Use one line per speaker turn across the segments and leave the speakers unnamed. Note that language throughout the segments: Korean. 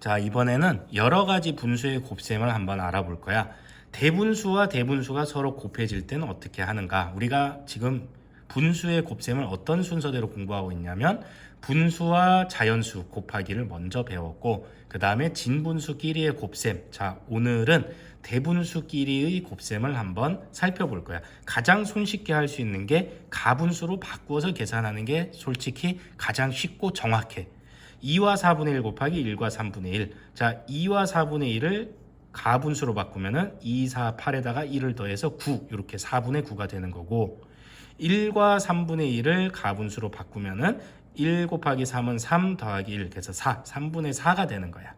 자, 이번에는 여러 가지 분수의 곱셈을 한번 알아볼 거야. 대분수와 대분수가 서로 곱해질 때는 어떻게 하는가? 우리가 지금 분수의 곱셈을 어떤 순서대로 공부하고 있냐면 분수와 자연수 곱하기를 먼저 배웠고 그 다음에 진분수끼리의 곱셈. 자, 오늘은 대분수끼리의 곱셈을 한번 살펴볼 거야. 가장 손쉽게 할 수 있는 게 가분수로 바꾸어서 계산하는 게 솔직히 가장 쉽고 정확해. 2와 4분의 1 곱하기 1과 3분의 1. 자, 2와 4분의 1을 가분수로 바꾸면은 2, 4, 8에다가 1을 더해서 9. 이렇게 4분의 9가 되는 거고 1과 3분의 1을 가분수로 바꾸면은 1 곱하기 3은 3 더하기 1 그래서 4, 3분의 4가 되는 거야.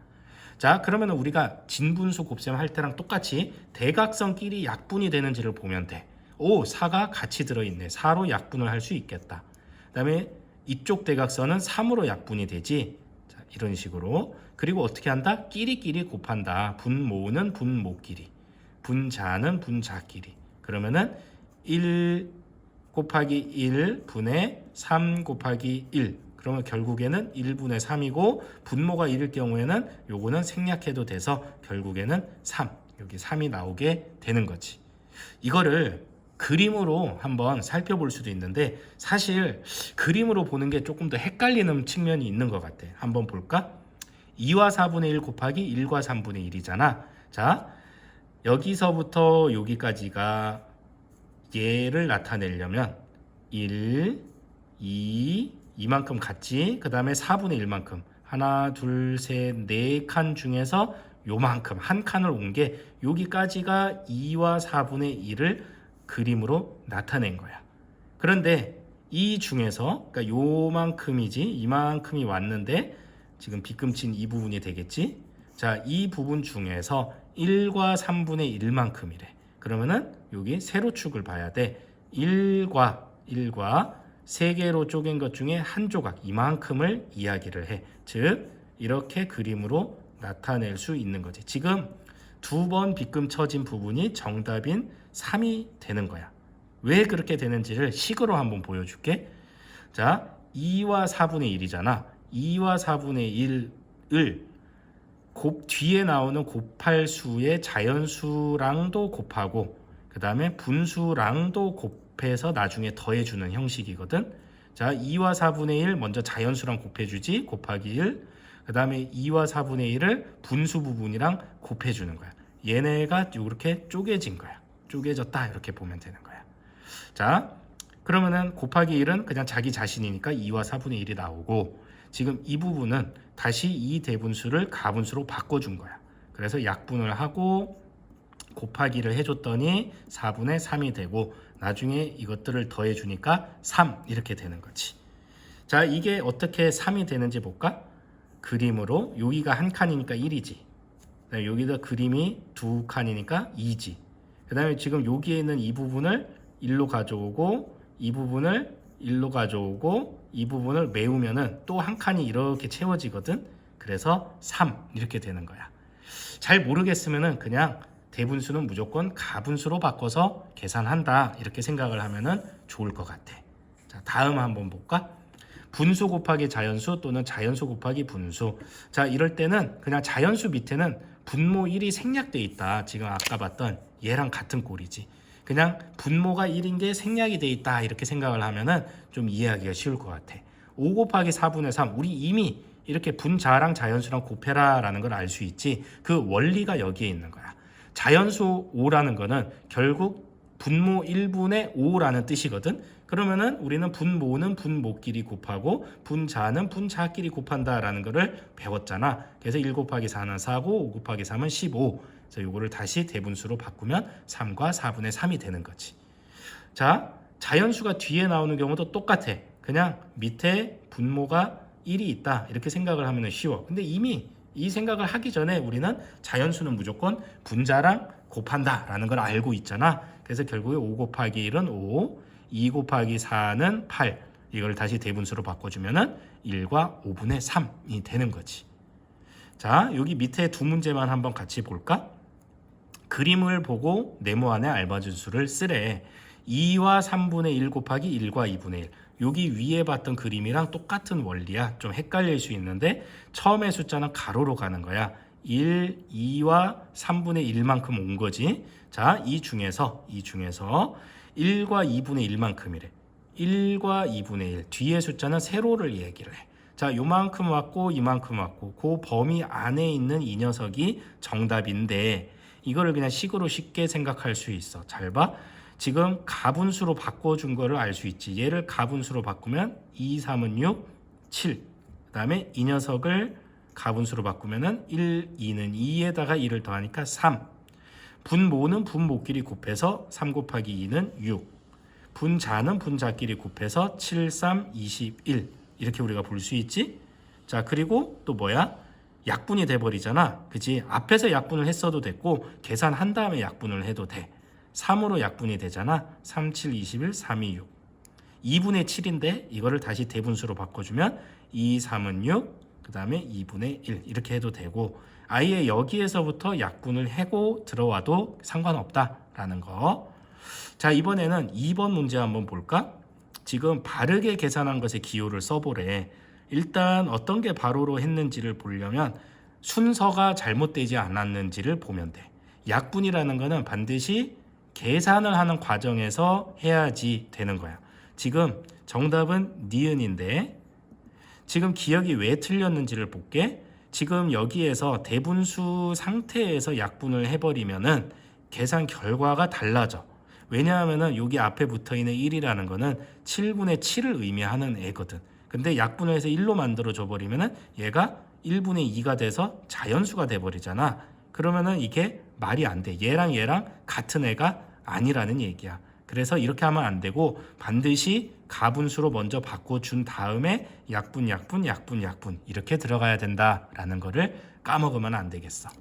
자, 그러면 우리가 진분수 곱셈 할 때랑 똑같이 대각선끼리 약분이 되는지를 보면 돼. 오, 4가 같이 들어있네. 4로 약분을 할 수 있겠다. 그 다음에 이쪽 대각선은 3으로 약분이 되지. 자, 이런 식으로. 그리고 어떻게 한다? 끼리끼리 곱한다. 분모는 분모끼리. 분자는 분자끼리. 그러면은 1 곱하기 1 분의 3 곱하기 1. 그러면 결국에는 1분의 3이고 분모가 1일 경우에는 요거는 생략해도 돼서 결국에는 3. 여기 3이 나오게 되는 거지. 이거를 그림으로 한번 살펴볼 수도 있는데 사실 그림으로 보는 게 조금 더 헷갈리는 측면이 있는 것 같아. 한번 볼까? 2와 4분의 1 곱하기 1과 3분의 1이잖아. 자, 여기서부터 여기까지가 얘를 나타내려면 1, 2, 이만큼 같지. 그 다음에 4분의 1만큼. 하나, 둘, 셋, 네 칸 중에서 요만큼 한 칸을 온 게 여기까지가 2와 4분의 1을 그림으로 나타낸 거야. 그런데 이 중에서 그러니까 요만큼이지 이만큼이 왔는데 지금 빗금친 이 부분이 되겠지. 자, 이 부분 중에서 1과 3분의 1만큼이래. 그러면은 여기 세로축을 봐야 돼. 1과 1과 세 개로 쪼갠 것 중에 한 조각 이만큼을 이야기를 해. 즉 이렇게 그림으로 나타낼 수 있는 거지. 지금 두 번 빗금 쳐진 부분이 정답인 3이 되는 거야. 왜 그렇게 되는지를 식으로 한번 보여줄게. 자, 2와 4분의 1이잖아. 2와 4분의 1을 곱 뒤에 나오는 곱할 수의 자연수랑도 곱하고 그 다음에 분수랑도 곱해서 나중에 더해주는 형식이거든. 자, 2와 4분의 1 먼저 자연수랑 곱해주지 곱하기 1. 그 다음에 2와 4분의 1을 분수 부분이랑 곱해주는 거야. 얘네가 이렇게 쪼개진 거야. 쪼개졌다 이렇게 보면 되는 거야. 자, 그러면은 곱하기 1은 그냥 자기 자신이니까 2와 4분의 1이 나오고 지금 이 부분은 다시 이 대분수를 가분수로 바꿔준 거야. 그래서 약분을 하고 곱하기를 해줬더니 4분의 3이 되고 나중에 이것들을 더해주니까 3 이렇게 되는 거지. 자, 이게 어떻게 3이 되는지 볼까? 그림으로 여기가 한 칸이니까 1이지. 여기다 그림이 두 칸이니까 2지. 그 다음에 지금 여기에 있는 이 부분을 1로 가져오고 이 부분을 1로 가져오고 이 부분을 메우면은 또 한 칸이 이렇게 채워지거든. 그래서 3 이렇게 되는 거야. 잘 모르겠으면은 그냥 대분수는 무조건 가분수로 바꿔서 계산한다 이렇게 생각을 하면은 좋을 것 같아. 자 다음 한번 볼까? 분수 곱하기 자연수 또는 자연수 곱하기 분수. 자 이럴 때는 그냥 자연수 밑에는 분모 1이 생략돼 있다. 지금 아까 봤던 얘랑 같은 꼴이지. 그냥 분모가 1인 게 생략이 돼 있다 이렇게 생각을 하면은 좀 이해하기가 쉬울 것 같아. 5 곱하기 4분의 3 우리 이미 이렇게 분자랑 자연수랑 곱해라 라는 걸 알 수 있지. 그 원리가 여기에 있는 거야. 자연수 5라는 거는 결국 분모 1분의 5라는 뜻이거든. 그러면은 우리는 분모는 분모끼리 곱하고 분자는 분자끼리 곱한다라는 거를 배웠잖아. 그래서 1 곱하기 4는 4고 5 곱하기 3은 15. 그래서 요거를 다시 대분수로 바꾸면 3과 4분의 3이 되는 거지. 자, 자연수가 뒤에 나오는 경우도 똑같아. 그냥 밑에 분모가 1이 있다. 이렇게 생각을 하면 쉬워. 근데 이미 이 생각을 하기 전에 우리는 자연수는 무조건 분자랑 곱한다라는 걸 알고 있잖아. 그래서 결국에 5 곱하기 1은 5, 2 곱하기 4는 8. 이걸 다시 대분수로 바꿔주면은 1과 5분의 3이 되는 거지. 자, 여기 밑에 두 문제만 한번 같이 볼까? 그림을 보고 네모 안에 알맞은 수를 쓰래. 2와 3분의 1 곱하기 1과 2분의 1. 여기 위에 봤던 그림이랑 똑같은 원리야. 좀 헷갈릴 수 있는데 처음에 숫자는 가로로 가는 거야. 1, 2와 3분의 1만큼 온 거지. 자, 이 중에서 이 중에서 1과 2분의 1만큼이래. 1과 2분의 1. 뒤에 숫자는 세로를 얘기를 해. 자, 요만큼 왔고 이만큼 왔고 그 범위 안에 있는 이 녀석이 정답인데 이거를 그냥 식으로 쉽게 생각할 수 있어. 잘 봐. 지금 가분수로 바꿔준 거를 알 수 있지. 얘를 가분수로 바꾸면 2, 3은 6, 7. 그 다음에 이 녀석을 가분수로 바꾸면은 1, 2는 2에다가 1을 더하니까 3. 분모는 분모끼리 곱해서 3 곱하기 2는 6. 분자는 분자끼리 곱해서 7, 3, 21. 이렇게 우리가 볼 수 있지? 자, 그리고 또 뭐야? 약분이 돼 버리잖아. 그지? 앞에서 약분을 했어도 됐고 계산한 다음에 약분을 해도 돼. 3으로 약분이 되잖아. 3, 7, 21, 3, 2, 6. 2분의 7인데 이거를 다시 대분수로 바꿔주면 2, 3은 6, 그 다음에 2분의 1 이렇게 해도 되고 아예 여기에서부터 약분을 해고 들어와도 상관없다라는 거. 자 이번에는 2번 문제 한번 볼까? 지금 바르게 계산한 것에 기호를 써보래. 일단 어떤 게 바로로 했는지를 보려면 순서가 잘못되지 않았는지를 보면 돼. 약분이라는 거는 반드시 계산을 하는 과정에서 해야지 되는 거야. 지금 정답은 니은인데 지금 기억이 왜 틀렸는지를 볼게. 지금 여기에서 대분수 상태에서 약분을 해버리면은 계산 결과가 달라져. 왜냐하면은 여기 앞에 붙어 있는 1이라는 거는 7분의 7을 의미하는 애거든. 근데 약분을 해서 1로 만들어 줘 버리면은 얘가 1분의 2가 돼서 자연수가 돼 버리잖아. 그러면은 이게 말이 안 돼. 얘랑 얘랑 같은 애가 아니라는 얘기야. 그래서 이렇게 하면 안 되고 반드시 가분수로 먼저 바꿔준 다음에 약분, 약분, 약분, 약분 이렇게 들어가야 된다라는 거를 까먹으면 안 되겠어.